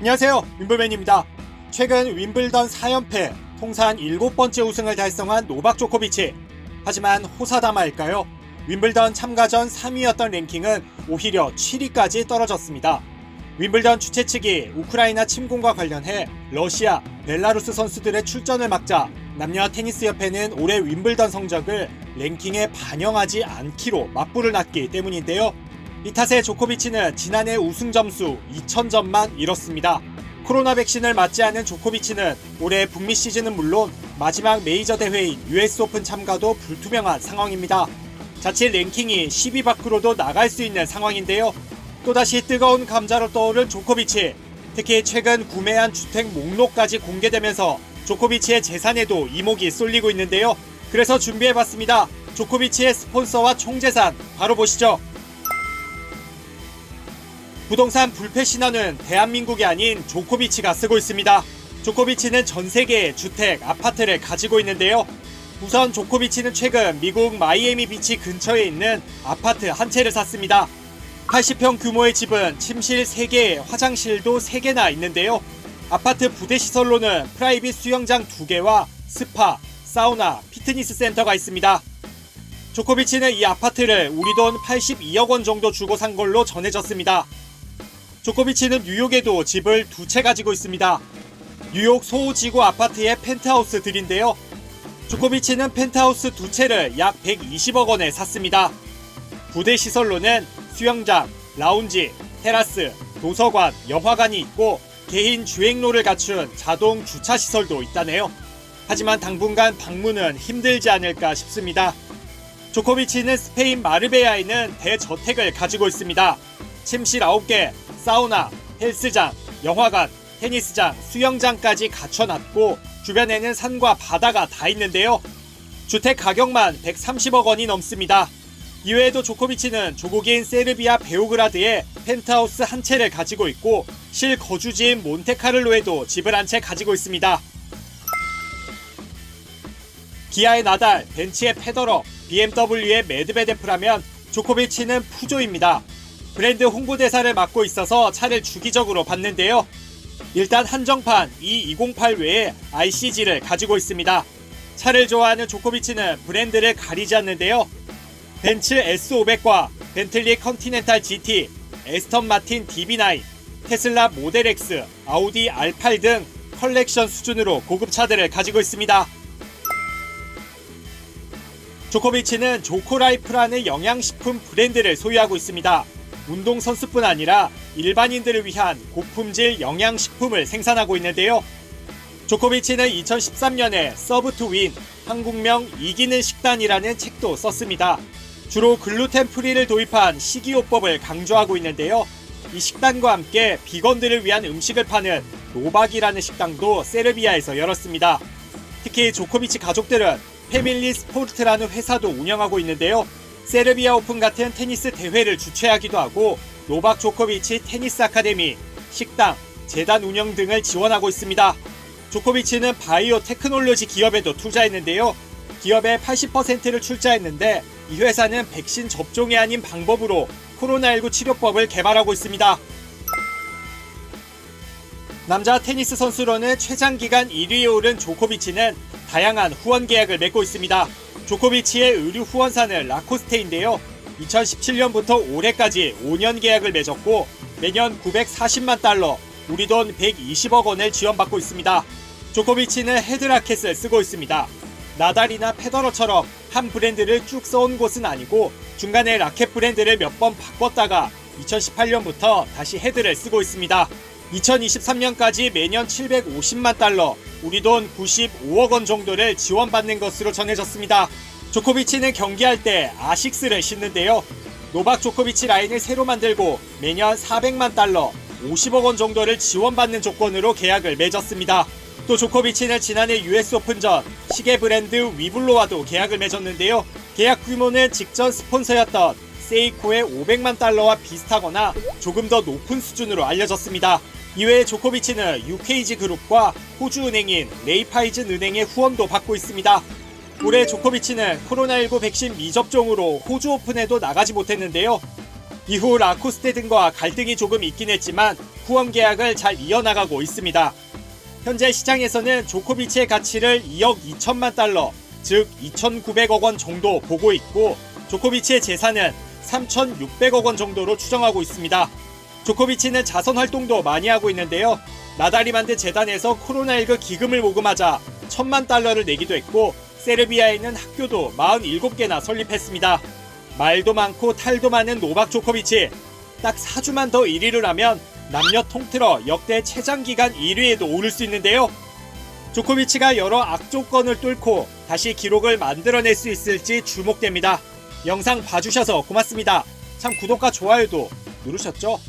안녕하세요. 윈블맨입니다. 최근 윈블던 4연패, 통산 7번째 우승을 달성한 노박 조코비치. 하지만 호사다마일까요? 윈블던 참가 전 3위였던 랭킹은 오히려 7위까지 떨어졌습니다. 윈블던 주최 측이 우크라이나 침공과 관련해 러시아, 벨라루스 선수들의 출전을 막자 남녀 테니스 협회는 올해 윈블던 성적을 랭킹에 반영하지 않기로 맞불을 놨기 때문인데요. 이 탓에 조코비치는 지난해 우승 점수 2000점만 잃었습니다. 코로나 백신을 맞지 않은 조코비치는 올해 북미 시즌은 물론 마지막 메이저 대회인 US 오픈 참가도 불투명한 상황입니다. 자칫 랭킹이 10위 밖으로도 나갈 수 있는 상황인데요. 또다시 뜨거운 감자로 떠오른 조코비치. 특히 최근 구매한 주택 목록까지 공개되면서 조코비치의 재산에도 이목이 쏠리고 있는데요. 그래서 준비해봤습니다. 조코비치의 스폰서와 총재산 바로 보시죠. 부동산 불패 신화는 대한민국이 아닌 조코비치가 쓰고 있습니다. 조코비치는 전 세계의 주택, 아파트를 가지고 있는데요. 우선 조코비치는 최근 미국 마이애미 비치 근처에 있는 아파트 한 채를 샀습니다. 80평 규모의 집은 침실 3개, 화장실도 3개나 있는데요. 아파트 부대 시설로는 프라이빗 수영장 2개와 스파, 사우나, 피트니스 센터가 있습니다. 조코비치는 이 아파트를 우리 돈 82억 원 정도 주고 산 걸로 전해졌습니다. 조코비치는 뉴욕에도 집을 두 채 가지고 있습니다. 뉴욕 소호 지구 아파트의 펜트하우스들인데요. 조코비치는 펜트하우스 두 채를 약 120억 원에 샀습니다. 부대 시설로는 수영장, 라운지, 테라스, 도서관, 영화관이 있고 개인 주행로를 갖춘 자동 주차 시설도 있다네요. 하지만 당분간 방문은 힘들지 않을까 싶습니다. 조코비치는 스페인 마르베야에는 대저택을 가지고 있습니다. 침실 9개, 사우나, 헬스장, 영화관, 테니스장, 수영장까지 갖춰놨고 주변에는 산과 바다가 다 있는데요. 주택 가격만 130억 원이 넘습니다. 이외에도 조코비치는 조국인 세르비아 베오그라드에 펜트하우스 한 채를 가지고 있고 실거주지인 몬테카를로에도 집을 한 채 가지고 있습니다. 기아의 나달, 벤치의 페더러, BMW의 매드베데프라면 조코비치는 푸조입니다. 브랜드 홍보대사를 맡고 있어서 차를 주기적으로 봤는데요. 일단 한정판 E208 외에 ICG를 가지고 있습니다. 차를 좋아하는 조코비치는 브랜드를 가리지 않는데요. 벤츠 S500과 벤틀리 컨티넨탈 GT, 에스턴 마틴 DB9, 테슬라 모델 X, 아우디 R8 등 컬렉션 수준으로 고급 차들을 가지고 있습니다. 조코비치는 조코라이프라는 영양식품 브랜드를 소유하고 있습니다. 운동선수뿐 아니라 일반인들을 위한 고품질 영양식품을 생산하고 있는데요. 조코비치는 2013년에 서브 투 윈, 한국명 이기는 식단이라는 책도 썼습니다. 주로 글루텐 프리를 도입한 식이요법을 강조하고 있는데요. 이 식단과 함께 비건들을 위한 음식을 파는 노박이라는 식당도 세르비아에서 열었습니다. 특히 조코비치 가족들은 패밀리 스포르트라는 회사도 운영하고 있는데요. 세르비아 오픈 같은 테니스 대회를 주최하기도 하고 노박 조코비치 테니스 아카데미, 식당, 재단 운영 등을 지원하고 있습니다. 조코비치는 바이오 테크놀로지 기업에도 투자했는데요. 기업의 80%를 출자했는데 이 회사는 백신 접종이 아닌 방법으로 코로나19 치료법을 개발하고 있습니다. 남자 테니스 선수로는 최장 기간 1위에 오른 조코비치는 다양한 후원 계약을 맺고 있습니다. 조코비치의 의류 후원사는 라코스테인데요. 2017년부터 올해까지 5년 계약을 맺었고 매년 940만 달러, 우리 돈 120억 원을 지원받고 있습니다. 조코비치는 헤드라켓을 쓰고 있습니다. 나달이나 페더러처럼 한 브랜드를 쭉 써온 곳은 아니고 중간에 라켓 브랜드를 몇 번 바꿨다가 2018년부터 다시 헤드를 쓰고 있습니다. 2023년까지 매년 750만 달러, 우리 돈 95억 원 정도를 지원받는 것으로 전해졌습니다. 조코비치는 경기할 때 아식스를 신는데요. 노박 조코비치 라인을 새로 만들고 매년 400만 달러, 50억 원 정도를 지원받는 조건으로 계약을 맺었습니다. 또 조코비치는 지난해 US 오픈전 시계 브랜드 위블로와도 계약을 맺었는데요. 계약 규모는 직전 스폰서였던 세이코의 500만 달러와 비슷하거나 조금 더 높은 수준으로 알려졌습니다. 이외에 조코비치는 UKG 그룹과 호주 은행인 레이파이즌 은행의 후원도 받고 있습니다. 올해 조코비치는 코로나19 백신 미접종으로 호주 오픈에도 나가지 못했는데요. 이후 라코스테 등과 갈등이 조금 있긴 했지만 후원 계약을 잘 이어나가고 있습니다. 현재 시장에서는 조코비치의 가치를 2억 2천만 달러, 즉 2,900억 원 정도 보고 있고 조코비치의 재산은 3,600억 원 정도로 추정하고 있습니다. 조코비치는 자선 활동도 많이 하고 있는데요. 나달이 만든 재단에서 코로나19 기금을 모금하자 천만 달러를 내기도 했고 세르비아에 있는 학교도 47개나 설립했습니다. 말도 많고 탈도 많은 노박 조코비치 딱 4주만 더 1위를 하면 남녀 통틀어 역대 최장 기간 1위에도 오를 수 있는데요. 조코비치가 여러 악조건을 뚫고 다시 기록을 만들어낼 수 있을지 주목됩니다. 영상 봐주셔서 고맙습니다. 참 구독과 좋아요도 누르셨죠?